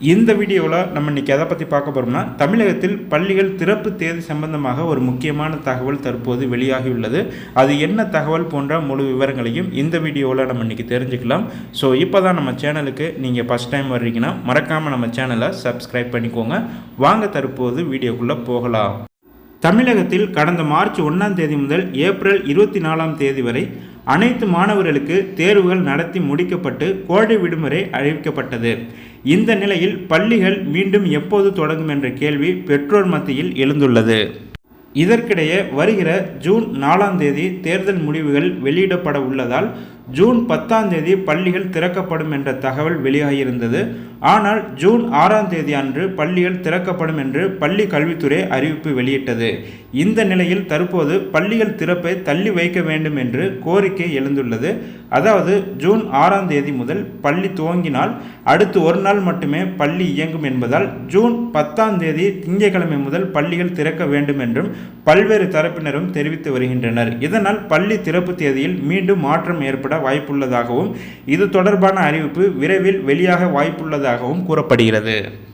இந்த வீடியோவில் நம்ம இன்றைக்கி எதை பற்றி பார்க்க போகிறோம்னா தமிழகத்தில் பள்ளிகள் திறப்பு தேதி சம்பந்தமாக ஒரு முக்கியமான தகவல் தற்போது வெளியாகியுள்ளது அது என்ன தகவல் போன்ற முழு விவரங்களையும் இந்த வீடியோவில் நம்ம இன்றைக்கி தெரிஞ்சுக்கலாம். ஸோ இப்போ தான் நம்ம சேனலுக்கு நீங்கள் ஃபஸ்ட் டைம் வர்றீங்கன்னா மறக்காமல் நம்ம சேனலை சப்ஸ்கிரைப் பண்ணிக்கோங்க. வாங்க தற்போது வீடியோக்குள்ளே போகலாம். தமிழகத்தில் கடந்த மார்ச் ஒன்றாம் தேதி முதல் ஏப்ரல் இருபத்தி நாலாம் தேதி வரை அனைத்து மாணவர்களுக்கு தேர்வுகள் நடத்தி முடிக்கப்பட்டு கோடை விடுமுறை அறிவிக்கப்பட்டது. இந்த நிலையில் பள்ளிகள் மீண்டும் எப்போது தொடங்கும் என்ற கேள்வி பெற்றோர் மத்தியில் எழுந்துள்ளது. இதற்கிடையே வருகிற ஜூன் நாலாம் தேதி தேர்தல் முடிவுகள் வெளியிடப்பட உள்ளதால் ஜூன் பத்தாம் தேதி பள்ளிகள் திறக்கப்படும் என்ற தகவல் வெளியாகியிருந்தது. ஆனால் ஜூன் ஆறாம் தேதி அன்று பள்ளிகள் திறக்கப்படும் என்று பள்ளி கல்வித்துறை அறிவிப்பு வெளியிட்டது. இந்த நிலையில் தற்போது பள்ளிகள் திறப்பை தள்ளி வைக்க வேண்டும் என்று கோரிக்கை எழுந்துள்ளது. அதாவது ஜூன் ஆறாம் தேதி முதல் பள்ளி துவங்கினால் அடுத்து ஒரு நாள் மட்டுமே பள்ளி இயங்கும் என்பதால் ஜூன் பத்தாம் தேதி திங்கட்கிழமை முதல் பள்ளிகள் திறக்க வேண்டும் என்றும் பல்வேறு தரப்பினரும் தெரிவித்து வருகின்றனர். இதனால் பள்ளி திறப்பு தேதியில் மீண்டும் மாற்றம் ஏற்பட வாய்ப்புள்ளதாகவும் இது தொடர்பான அறிவிப்பு விரைவில் வெளியாக வாய்ப்புள்ளதாகவும் கூறப்படுகிறது.